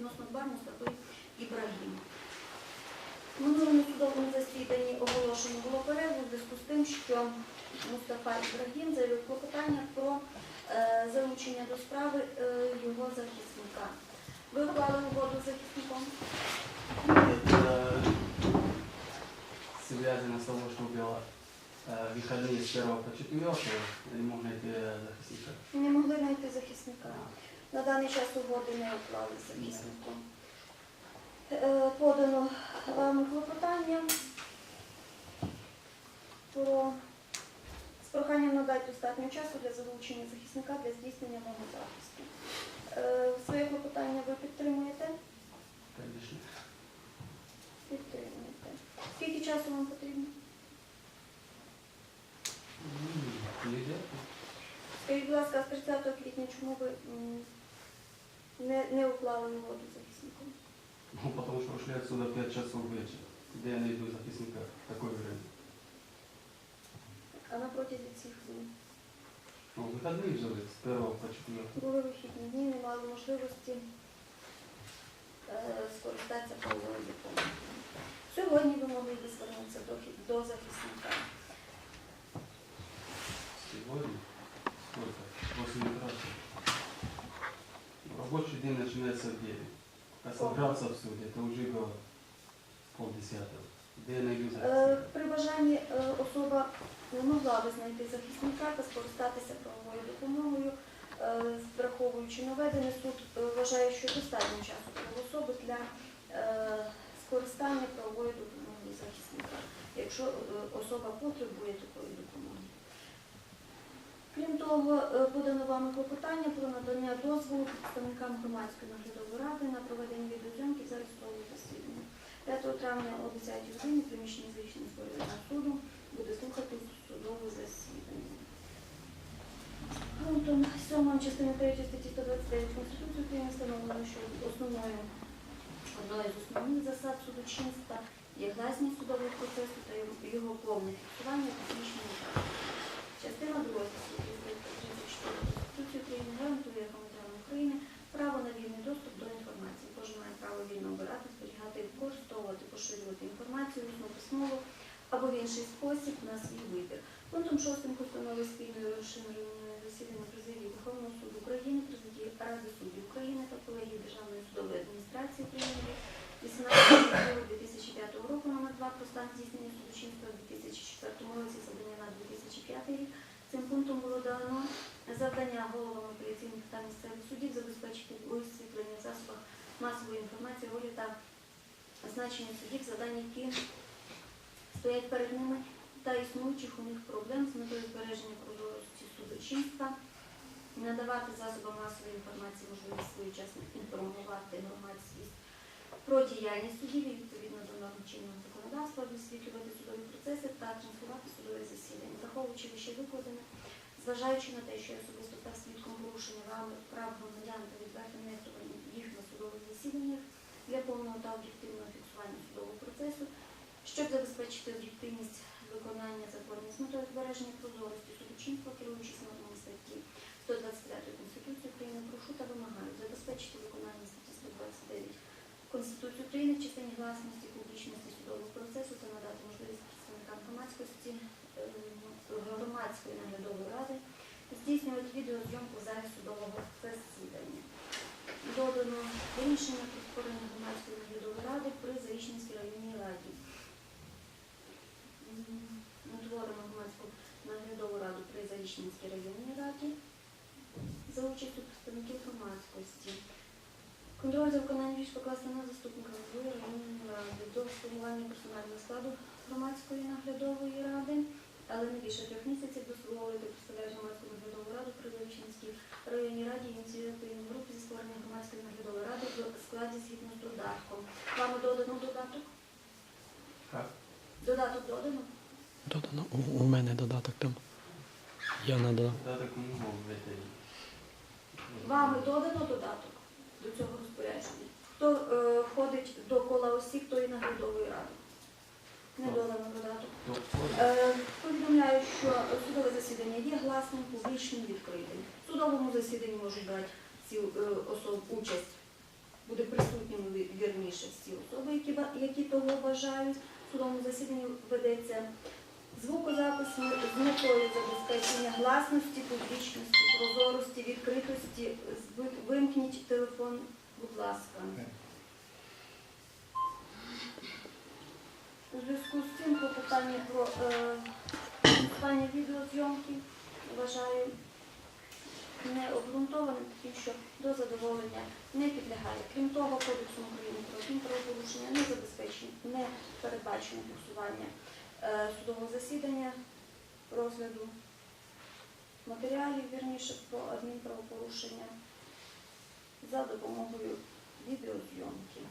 відносно Бар Мустафи Ібрагім. В минулому судовому засіданні оголошено було перерву в зв'язку з тим, що Мустафа Ібрагім заявив клопотання про е, залучення до справи е, його захисника. Ви уклали угоду з захисником? Это связано с того, что было э, выходные с 1 по 4, не мог найти э, захисника. Не могли знайти захисника. На даний час угоди не уклали з. Е, Подано вами клопотання про з проханням надати достатньо часу для залучення захисника для здійснення мого захисту. Е, Своє клопотання ви підтримуєте? Конечно. Підтримуєте. Скільки часу вам потрібно? Скажіть, будь ласка, з 30 квітня чому ви не, не уклали угоду з захисником? Ну, потому что ушли отсюда в 5 часов вечера. Где я найду захисника в такое время? А на протязі цих днів? Ну, выходные же с 1 по 4. Були вихідні дні, не мали можливості е, скористатися правовою допомогою. Сьогодні ви могли би звернутися до, хі- до захисника. Сегодня? Сколько? 8 утра. Рабочий день начинается в 9. А собраться в суде, это уже было полдесятого. Где я найду Е, захисника? При бажанні е, особа не могла би знайти захисника та скористатися правовою допомогою, е, враховуючи наведене, суд е, вважає, що достатньо часу для особи для е, скористання правовою допомогою захисника, якщо е, особа потребує такої допомоги. Крім того, е, подано вами клопотання про надання дозволу представникам громадської наглядової ради на проведення відеозйомки за судового засідання. 5 травня о 10 годині приміщення Звичницького районного суду буде слухати судове засідання. Пунктом 7 частини 3 статті 129 Конституції України встановлено, що основною одною з основних засад судочинства є гласність судового процесу та його повне фіксування публічного права. Частина 2 статті 34 Конституції України гарантує громадянам України право на вільний доступ до інформації. Кожен має право вільно обирати, зберігати, використовувати, поширювати інформацію усно письмово або в інший спосіб на свій вибір. Пунктом 6 постанови спільної розширеної засідання президії Верховного суду України, президії Ради суддів України та колегії Державної судової адміністрації України 18 року номер 2 про стан здійснення судочинства у 2004 році завдання на 2005 рік. Цим пунктом було дано завдання головам апеляційних та місцевих судів забезпечити висвітлення в засобах масової інформації ролі та значення судів, завдань, які стоять перед ними та існуючих у них проблем з метою збереження прозорості судочинства, надавати засобам масової інформації можливість своєчасно інформувати громадськість про діяльність судів відповідно до норм чинного законодавства, висвітлювати судові процеси та транслювати судові засідання, враховуючи вище викладене, зважаючи на те, що я особисто став свідком порушення прав громадян та відверто нехтування їх на судових засіданнях для повного та об'єктивного фіксування судового процесу, щоб забезпечити об'єктивність виконання законів з метою збереження прозорості судочинства, керуючись нормами статті 125 Конституції України, прошу та вимагаю забезпечити виконання статті 129 Конституції України в частині власності, публічності судового процесу та надати можливість представникам громадськості е, громадської наглядової ради здійснювати відеозйомку в судового засідання. Додано рішення про створення громадської наглядової ради при Зарічненській районній раді. Утворено громадську наглядову раду при Зарічненській районній раді за участю представників громадськості. Контроль за виконанням річ покласти на заступника голови районної ради до формування персонального складу громадської наглядової ради, але не більше трьох місяців дословити представляє громадську наглядову раду при Зарічненській районній раді ініціативної групи зі створення громадської наглядової ради в складі згідно з додатком. Вами додано додаток? Додаток додано? Додано у, у мене додаток там. Я надав. Да, так не мог в этой. Вами додано додаток до цього розпорядження. Хто е, входить до кола осіб тої наглядової ради? Не додано додаток. То Е, Повідомляю, що судове засідання є гласним, публічним, відкритим. В судовому засіданні можуть брати всі е, особи участь, буде присутніми вірніше всі особи, які, які того бажають. В судовому засіданні ведеться звукозапис з метою забезпечення гласності, публічності, прозорості, відкритості. Вимкніть телефон, будь ласка. У зв'язку з цим клопотання про е, відеозйомки вважаю необґрунтованим, таким, що до задоволення не підлягає. Крім того, Кодексом України про адмінправопорушення не забезпечено, не передбачено фіксування е, судового засідання, розгляду матеріалів, вірніше, про адмінправопорушення за допомогою відеозйомки.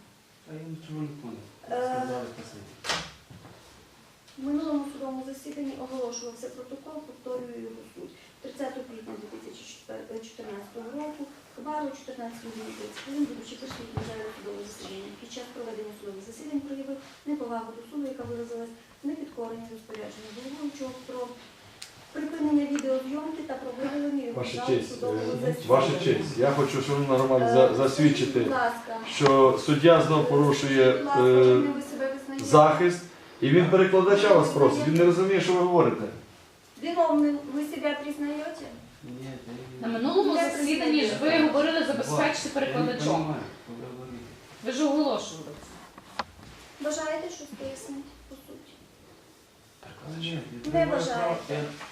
А я нічого не понял. Е. В минулому судовому засіданні оголошувався протокол, повторюю його суть. 30 квітня 2014 року Хабару 14 годині 30 хвилин, будучи присутнім залі судового засідання, під час проведення судових засідань проявив неповагу до суду, яка виразилась в непідкоренні розпорядження головуючого про припинення відеозйомки та про видалення його Ваша честь, е, ваша честь, я хочу, щоб ви нормально за- Е, засвідчити, Будь ласка. що суддя знов порушує Будь ласка, е, чим ви себе визнаєте? захист, і він перекладача вас просить. Він не розуміє, що ви говорите. Виновним ви себе признаєте? На минулому засіданні ж ви говорили забезпечити перекладачом. ви. Ви ж оголошували це. Бажаєте щось пояснити по суті? Ні, я Не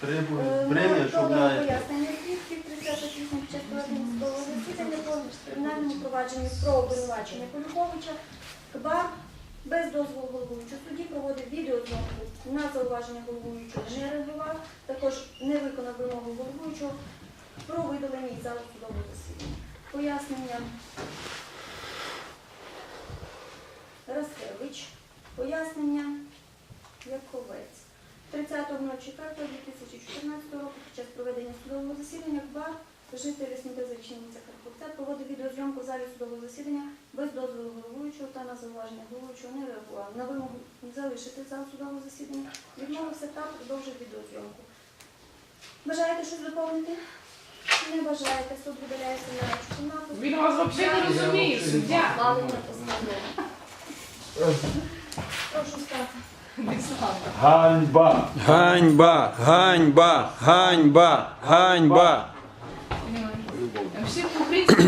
требую Е, время, ну, щоб на... пояснення. Свідків 30 квітня під час проведення судового засідання по кримінальному провадженню про обвинувачення Полюховича. КБАР без дозволу головуючого? Судді проводив відеозйомку. На зауваження головуючого не реагував, також не виконав вимогу головуючого про видалення із залу судового засідання. Пояснення. Раскевич, пояснення. Яковець. 30.04.2014 року під час проведення судового засідання КБАР жителі вулиця Карповця проводив відеозйомку в залі судового засідання без дозволу головуючого та на зауваження головуючого не реагував. На вимогу залишити зал судового засідання відмовився та продовжив відеозйомку. Бажаєте щось доповнити? Не бажаєте, суд видаляється на кімнату. Він вас взагалі не розуміє, суддя. Ухвалення постанови. Прошу стати. Ганьба! Ганьба! Ганьба! Ганьба! Ганьба! Всі по-українськи е,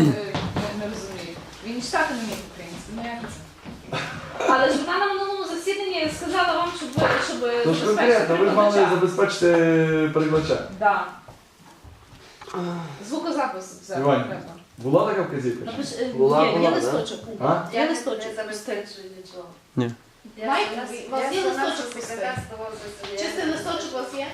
не розуміють. Він і читати не вміє по-українськи. Ну як це? Але ж вона на минулому засіданні сказала вам, щоб ви щоб Тож конкретно, ви мали перекладача. забезпечити перекладача. Да. Звукозапис це Іван. конкретно. Була така вказівка? Напиш- е, Була, Є, була, є да? листочок. А? Є листочок. Не забезпечує нічого. Ні. Я У вас є листочок пустий? засідання. Чистий листочок у вас є?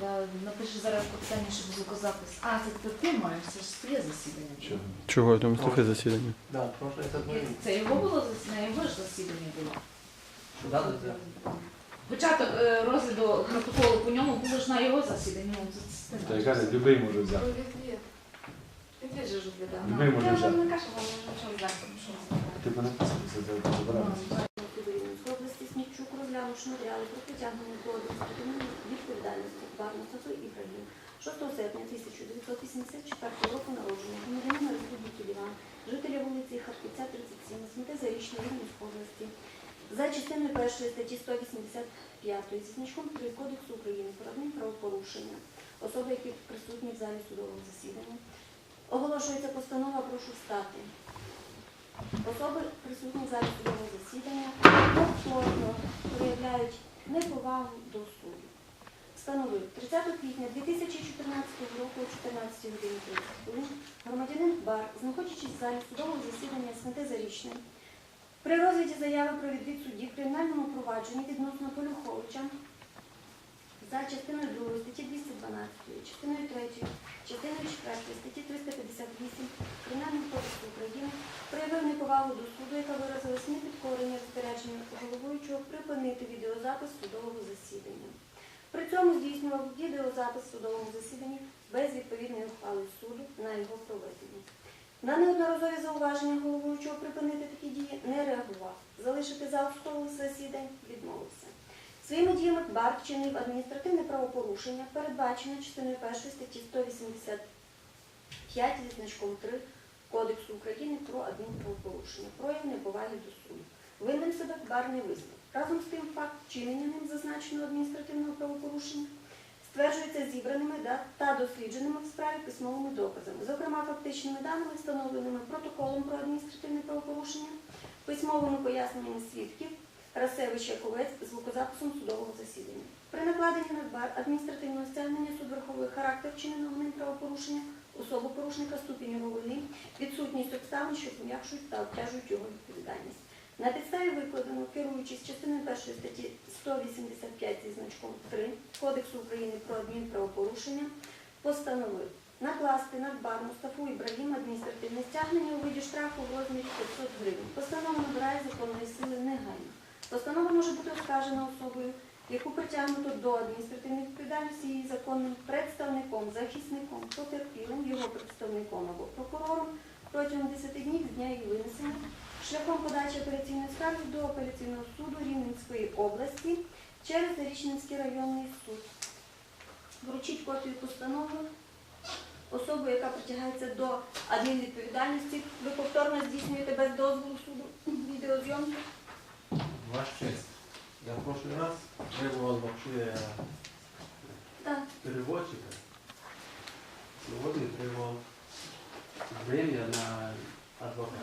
Да, напиши зараз питання, щоб звукозапис. А, це, це ти маєш, це ж твоє засідання. Чого? Чого я думаю, таке засідання? Да, прошлое это Ні, Це його було зас- на його ж засідання було. Да, да, да. Початок е, розгляду протоколу по ньому було ж на його засіданні. ну, це- це Та яка не, любий може взяти. Відвід ж може Я вже не кажу вам, нічого знати. Ти мене писався, це області Смітчук розглянувши матеріали про притягнення до відповідальності Барна Сафи Ібрагім 6 серпня 1984 року народження громадянина Республіки Ліван, жителя вулиці Харківця, 37, Сміти Зарічної Рівненської області, за частиною першої статті 185 зі значком Кодексу України про адмінправопорушення, особи, які присутні в залі судового засідання. Оголошується постанова, прошу встати. Особи, присутні залі судового засідання, повторно проявляють неповагу до суду. Встановив 30 квітня 2014 року о 14 годині 30 хвилин громадянин Бар, знаходячись в залі судового засідання СНТ Зарічне, при розгляді заяви про відвід судді в кримінальному провадженні відносно Полюховича за частиною 2 статті 212, частиною 3, частиною 4 статті 358 Кримінального кодексу України проявив неповагу до суду, яка виразилась непідкорення розпорядження головуючого припинити відеозапис судового засідання. При цьому здійснював відеозапис судового засідання без відповідної ухвали суду на його проведення. На неодноразові зауваження головуючого припинити такі дії не реагував, залишити зал судових засідань, відмовився. Своїми діями Бар вчинив адміністративне правопорушення, передбачене частиною 1 статті 185 зі значком 3 Кодексу України про адмінправопорушення, прояв неповаги до суду. Винним себе Бар не визнав. Разом з тим факт вчинення ним зазначеного адміністративного правопорушення стверджується зібраними та дослідженими в справі письмовими доказами, зокрема фактичними даними, встановленими протоколом про адміністративне правопорушення, письмовими поясненнями свідків Расевича Ковець звукозаписом судового засідання. При накладенні на БАР адміністративного стягнення суд враховує характер вчиненого ним правопорушення, особу порушника, ступінь вини, відсутність обставин, що пом'якшують та обтяжують його відповідальність. На підставі викладеного, керуючись частиною першої статті 185 зі значком 3 Кодексу України про адмінправопорушення, постановив накласти на БАР Мустафу Ібрагім адміністративне стягнення у виді штрафу в розмірі 500 гривень. Постанова набирає законної сили негайно. Постанова може бути оскаржена особою, яку притягнуто до адміністративної відповідальності її законним представником, захисником, потерпілим, його представником або прокурором протягом 10 днів з дня її винесення шляхом подачі апеляційної скарги до апеляційного суду Рівненської області через Зарічненський районний суд. Вручіть копію постанови особу, яка притягається до адмінвідповідальності. Ви повторно здійснюєте без дозволу суду відеозйомки. Ваш честь. Я в прошлый раз требовал вообще Так. переводчика. Сегодня требовал время на адвоката.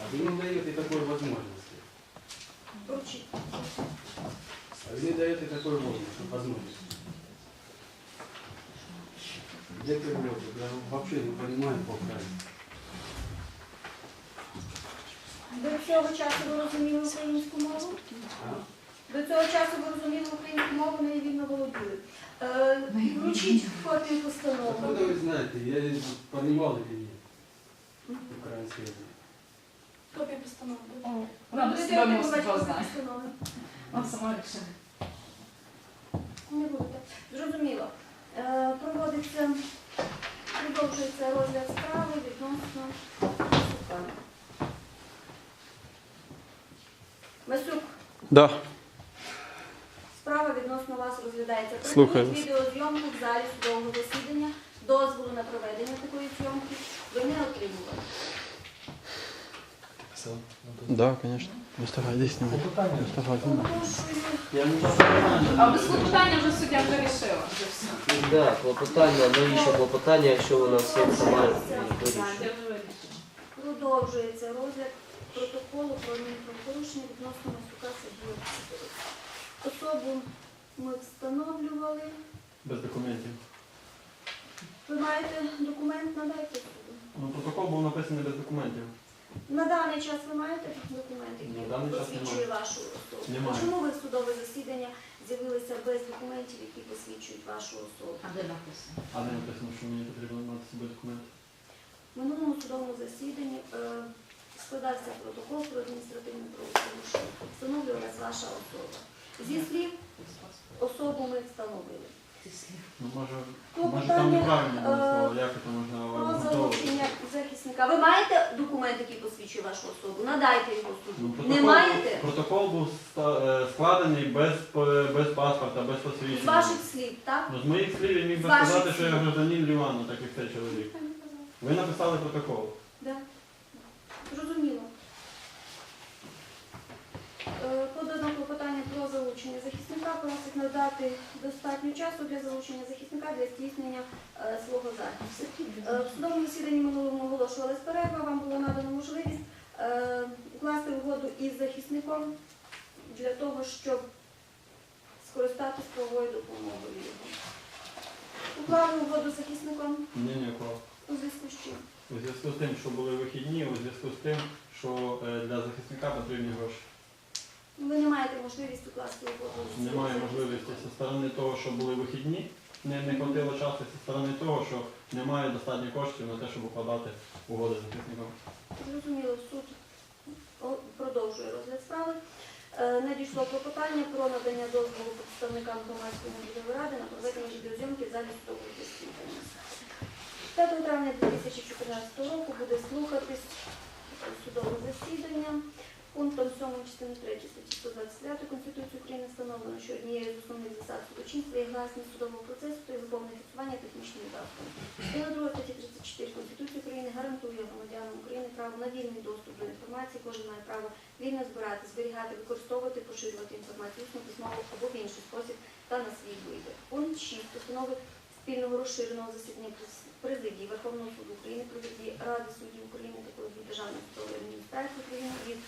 А вы не даете такой возможности. Вручіть. А вы не даете такой возможности. возможности. Где переводчик? Я вообще не понимаю по-украински. Цього часу ви розуміли українську мову? До цього часу ви розуміли українську мову, нею вільно володіли. Е, Вручіть копію постанови. Откуда вы знаете? Я понимал или нет украинский язык? Копія постанови. Вона без Будете себе отримувати копію постанови? Вона сама рішила. Не будете. Зрозуміло. Е, Проводиться, продовжується розгляд справи відносно Масюка. Масюк, Да. справа відносно вас розглядається. Слухаю Припиніть відеозйомку в залі судового засідання. Дозволу на проведення такої зйомки ви не отримували. Да, конечно. Вистигай, десь. Вистигай, знімай. Оголошую А без клопотання вже суддя вже рішила. Вже все. Да, клопотання, навіщо клопотання, якщо вона все сама вирішує? Продовжується розгляд протоколу про адмінправопорушення відносно Масюка Сергія. Особу ми встановлювали. Без документів. Ви маєте документ, надайте суду. Ну, протокол був написаний без документів. На даний час ви маєте документ, який На даний час посвідчує вашу особу? Немає. Чому ви в судове засідання з'явилися без документів, які посвідчують вашу особу? А де написано? А не написано, що мені потрібно мати з собою документи. В минулому судовому засіданні е, складався протокол про адміністративне правопорушення. Встановлювалась ваша особа. Зі слів особу ми встановили. Ну, може, То може там питання, неправильно було е, слово, як це можна Про обґрунтовувати? залучення захисника. Ви маєте документ, який посвідчує вашу особу? Надайте його Ну, суду. протокол, Не маєте? Протокол був ста- е, складений без, п- без паспорта, без З посвідчення. ваших слів, так? Ну, з моїх слів я міг З би ваших сказати, що я слів. гражданин Лівану, так як цей чоловік. Ви написали протокол. Зрозуміло. Е, Подано клопотання про залучення захисника, просить надати достатньо часу для залучення захисника для здійснення е, свого захисту. Е, В судовому засіданні минулому оголошувалась перерва, вам було надано можливість укласти угоду із захисником для того, щоб скористатися правовою допомогою. Уклали угоду з захисником Ні, ніякого. у зв'язку з чим? У зв'язку з тим, що були вихідні, у зв'язку з тим, що е, для захисника потрібні гроші. Ви не маєте можливість укласти угоду. Немає можливості зі сторони того, що були вихідні, не, не хватило часу, зі сторони того, що немає достатньо коштів на те, щоб укладати угоди з захисником. Зрозуміло, суд продовжує розгляд справи. Е, Надійшло клопотання про надання дозволу представникам громадської наглядової ради на проведення відеозйомки в залі судового засідання. 5 травня 2014 року буде слухатись судове засідання. Пунктом 7 частини 3 статті 129 Конституції України встановлено, що однією з основних засад судочинства є гласність судового процесу та його повне фіксування технічними засобами. Частина 2 статті 34 Конституції України гарантує громадянам України право на вільний доступ до інформації. Кожен має право вільно збирати, зберігати, використовувати, поширювати інформацію усно, письмово або в інший спосіб та на свій вибір. Пункт 6 постанови спільного розширеного засідання президії Верховного суду України, президії Ради суддів України та колегії Державної судової адміністрації України від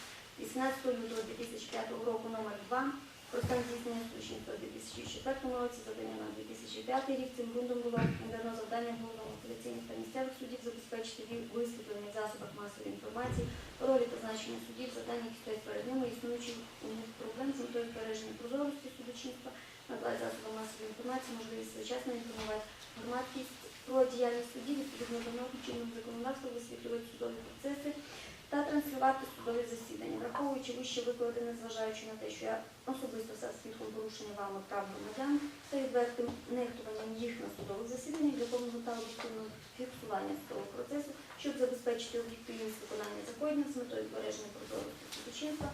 18 лютого 2005 року номер 2 про стан здійснення судочинства 2004 році, завдання на 2005 рік. Цим пунктом було надано завдання головам апеляційних та місцевих судів забезпечити висвітлення в засобах масової інформації, ролі та значення судів, завдання, які стоять перед ними, існуючих у них проблем з метою збереження прозорості судочинства, надати засобам масової інформації, можливість своєчасно інформувати громадськість про діяльність судів відповідно до норм чинного законодавства, висвітлювати судові процеси та транслювати судові засідання, враховуючи вище викладене, зважаючи на те, що я особисто все свідком порушення вами прав громадян та відвертим нехтуванням їх на судових засіданнях для повного та об'єктивного фіксування судового процесу, щоб забезпечити об'єктивність виконання законів з метою збереження прозорості судочинства,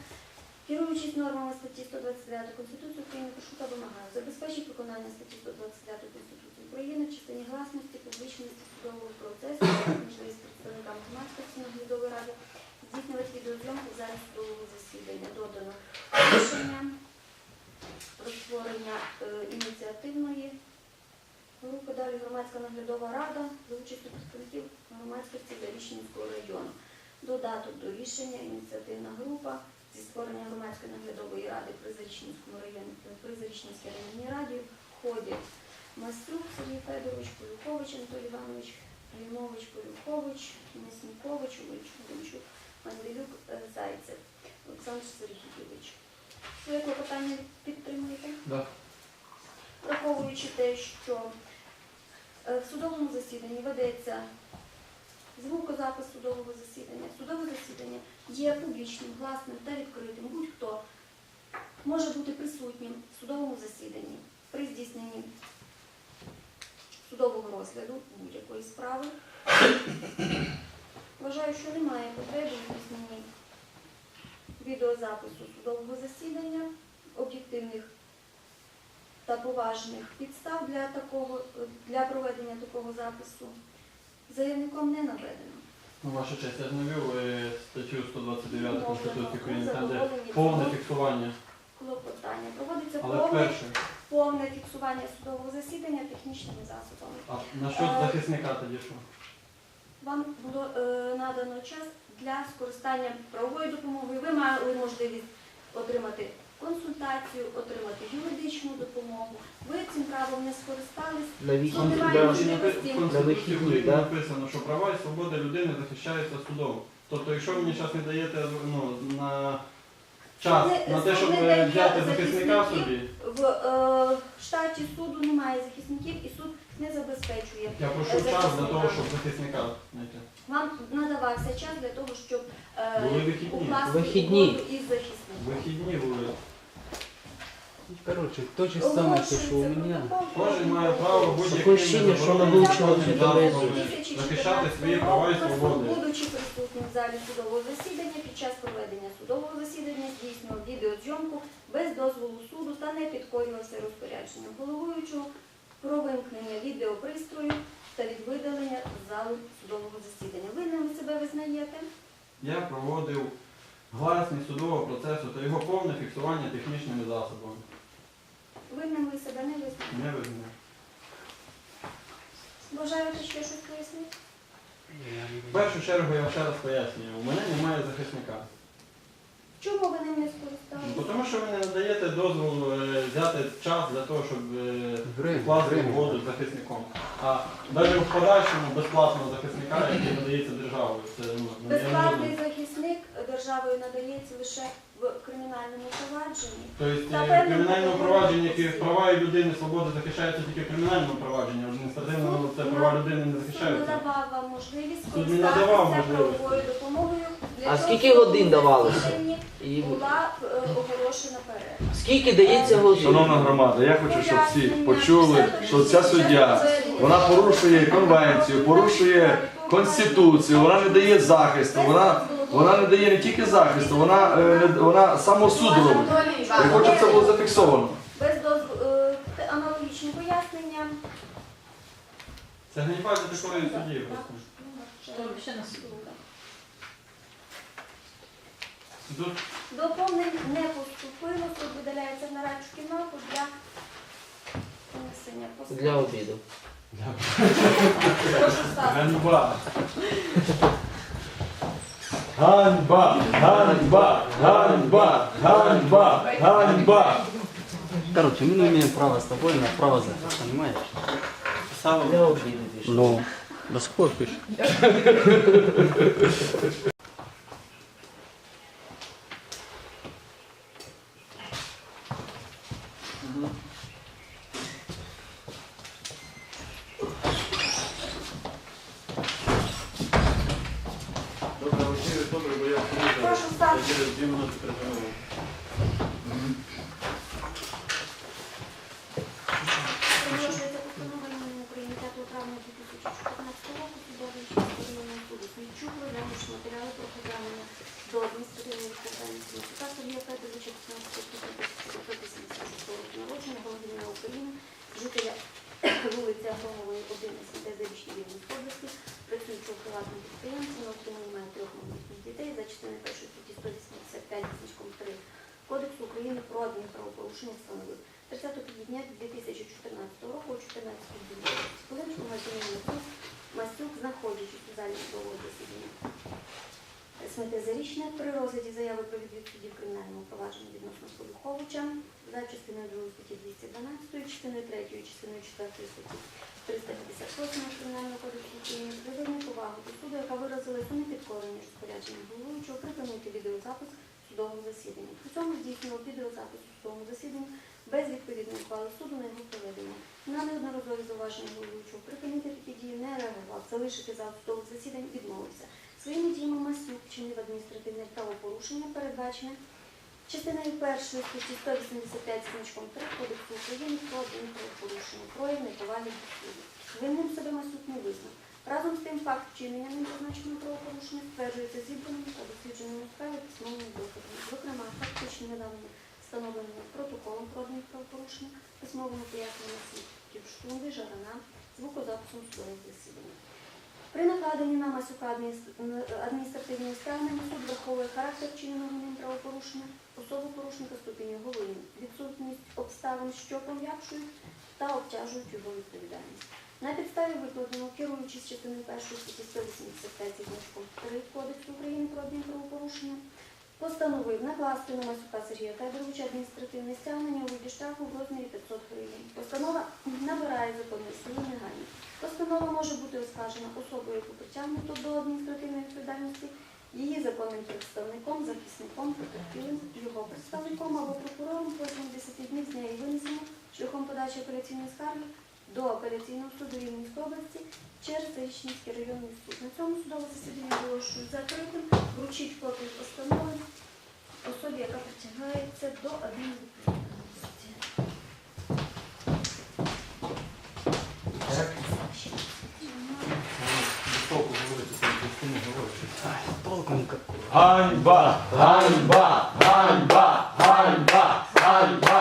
Керуючись нормами статті 129 Конституції України, прошу та вимагаю забезпечити виконання статті 129 Конституції України в частині гласності, публічності судового процесу, можливість представникам громадськості наглядової ради здійснювати відеозйомку в залі судового засідання. Додано рішення про створення е, ініціативної групи. Далі громадська наглядова рада за участю представників громадськості Зарічненського району. Додаток до рішення ініціативна група зі створення громадської наглядової ради при Зарічненському районі при Зарічненській районній раді входять Маструк Сергій Федорович, Полюхович Анатолій Іванович, Клімович, Полюхович, Мяснікович, Улич, Гунчук, Манделюк, е, Зайцев, Олександр Сергійович. Ви клопотання підтримуєте? Да. Враховуючи те, що е, в судовому засіданні ведеться звукозапис судового засідання. Судове засідання є публічним, гласним та відкритим. Будь-хто може бути присутнім в судовому засіданні при здійсненні судового розгляду будь-якої справи. Вважаю, що немає потреби у здійсненні відеозапису судового засідання, об'єктивних та поважних підстав для такого для проведення такого запису заявником не наведено. Ну, ваша честь, я ж навів е, статтю 129 Конституції України, там де повне фіксування. клопотання. Проводиться повне фіксування судового засідання технічними засобами. А на що Е, захисника тоді що? Вам було е, надано час для скористання правовою допомогою. Ви мали можливість отримати консультацію, отримати юридичну допомогу. Ви цим правом не скористались. Навіть Ну, немає можливості. В На Конституції да? написано, що права і свободи людини захищаються судом. Тобто, якщо ви мені зараз не даєте ну, на час Не- на те, щоб не е, дає взяти захисника захисників. собі, В е, штаті суду немає захисників і суд не забезпечує. я прошу час для того, щоб захисника знайти. Вам надавався час для того, щоб е, Були вихідні. укласти Вихідні. угоду із захисником. Вихідні були. Короче, то же самое, то, что у меня. Кожен має право будь-яким Таке ощущення, що на вуличному незабороненим світі засобом захищати свої права і свободи. Будучи присутнім в залі судового засідання, під час проведення судового засідання здійснював відеозйомку без дозволу суду та не підкорювався розпорядженням головуючого про вимкнення відеопристрою та від видалення з залу судового засідання. Ви ними себе визнаєте? Я проводив гласність судового процесу та його повне фіксування технічними засобами. Винним ви себе не визнаєте? Не визнаю. Бажаєте ще щось пояснити? В першу чергу я ще раз пояснюю, у мене немає захисника. Чому ви ним не Ну, скористалися? Тому що ви не надаєте дозволу е, взяти час для того, щоб е, время. угоду з захисником. А навіть в подальшому безплатного захисника, який надається державою. Це ну, я не буду. захисник державою надається лише в кримінальному провадженні. Тобто Та е, певним кримінальному провадженні, які права і людини, свободи захищаються тільки в кримінальному провадженні, а в адміністративному це права людини не Суд захищаються. надавав вам можливість Суд не надавав скористатися можливості. правовою допомогою. А скільки годин давалося? І Була е, оголошена перерва. скільки дається годин? Шановна громада, я хочу, щоб всі почули, що ця суддя, вона порушує конвенцію, порушує конституцію, вона не дає захисту, вона Вона не дає не тільки захисту, вона, е, не- вона самосуд робить. Я хочу, щоб це було зафіксовано. Без дозволу е, те- аналогічні пояснення. Це ганьба для такої судді. Що ще на суду? Доповнень не поступило, суд видаляється в нарадчу кімнату для понесення постанови. Для обіду. Прошу стати. Ганьба. Ганьба, ганьба, ганьба, ганьба, ганьба. Короче, мы не имеем права с тобой на право захист, понимаешь? Для обіду. Ну, до сих пор пише. Добре, Олексій, добре, бо я Прошу стати. Через дві минути передаю. Продовжується постанова імені України 5 травня 2014 року судової районного суду Смільчуку, розглянувши матеріали про повернення до адміністративної відповідальності Микита Сергія Федоровича 15 квітня 1986 року народження, громадянина України, жителя вулиці Агромової 1 СМТ Зарічні Вільнівської області, працюючого приватному підприємці, на отриманні має трьох малолітніх дітей за частиною першої статті 185 значком 3 Кодексу України про адмінправопорушення встановив 30 квітня 2014 року о 14 хвилин громадянин Мацюк, Масюк, знаходячись у залі судового засідання СМТ Зарічне при розгляді заяви про відвід судді в кримінальному провадженні відносно Полюховича за частиною 2 статті 212, частиною 3, частиною 4 статті 358 Кримінального кодексу України приділення повагу до суду, яка виразила у непідкоренні розпорядження головуючого припинити відеозапис судового засідання. При цьому здійснював відеозапис судовому засіданні без відповідної ухвали суду на його проведення. На неодноразові зауваження головуючого припинити такі дії не реагував, залишити зал судових засідань відмовився. Своїми діями Масюк вчинив адміністративне правопорушення, передбачене частиною першої статті 185 значком 3 Кодексу України про адмінправопорушення, прояв неповаги до суду. Винним себе Масюк не визнав. Разом з тим факт вчинення ним зазначеного правопорушення стверджується зібраними та дослідженими у справі письмовими доказами, зокрема фактично недавно встановленими протоколом про адмінправопорушення, письмовими поясненнями свідків Штунди, Жарана, звукозаписом судового засідання. При накладенні на Масюка адміністр- адміністративної стягнення суд враховує характер вчиненого ним правопорушення, особу порушника ступінь його вини, відсутність обставин, що пом'якшують та обтяжують його відповідальність. На підставі викладеного, керуючись частиною першої статті 185 значком 3 Кодексу України про адмінправопорушення, постановив накласти на Масюка Сергія Федоровича адміністративне стягнення у виді штрафу в розмірі 500 гривень. Постанова набирає законної сили негайно. Постанова може бути оскаржена особою, яку притягнуто до адміністративної відповідальності, її законним представником, захисником, потерпілим, його представником або прокурором протягом 10 днів з неї винесено шляхом подачі апеляційної скарги до апеляційного суду Рівненської області через Зарічнівський районний суд. На цьому судове засідання оголошую закритим. Вручіть копію постанови особі, яка притягається до адмінвідповідальності. Ганьба, ганьба, ганьба, ганьба, ганьба,